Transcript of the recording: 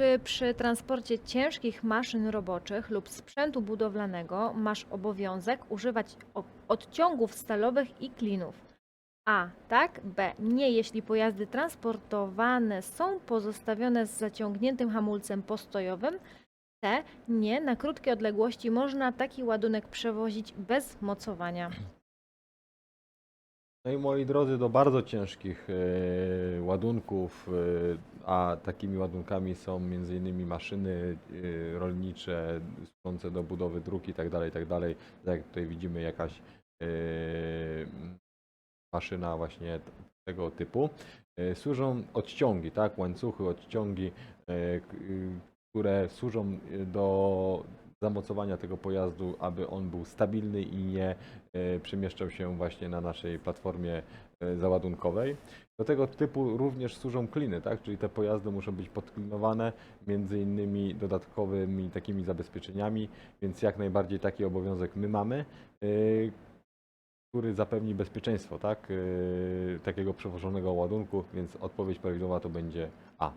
Czy przy transporcie ciężkich maszyn roboczych lub sprzętu budowlanego masz obowiązek używać odciągów stalowych i klinów? A. Tak. B. Nie, jeśli pojazdy transportowane są pozostawione z zaciągniętym hamulcem postojowym. C. Nie, na krótkie odległości można taki ładunek przewozić bez mocowania. No i moi drodzy, do bardzo ciężkich e, ładunków, e, a takimi ładunkami są m.in. maszyny e, rolnicze służące do budowy dróg i tak dalej, i tak. Tak jak tutaj widzimy jakaś e, maszyna właśnie tego typu. E, Służą odciągi, tak, łańcuchy, odciągi, y, które służą do zamocowania tego pojazdu, aby on był stabilny i nie e, przemieszczał się właśnie na naszej platformie e, załadunkowej. Do tego typu również służą kliny, tak? czyli te pojazdy muszą być podklinowane między innymi dodatkowymi takimi zabezpieczeniami, więc jak najbardziej taki obowiązek my mamy, e, który zapewni bezpieczeństwo tak? takiego przewożonego ładunku, więc odpowiedź prawidłowa to będzie A.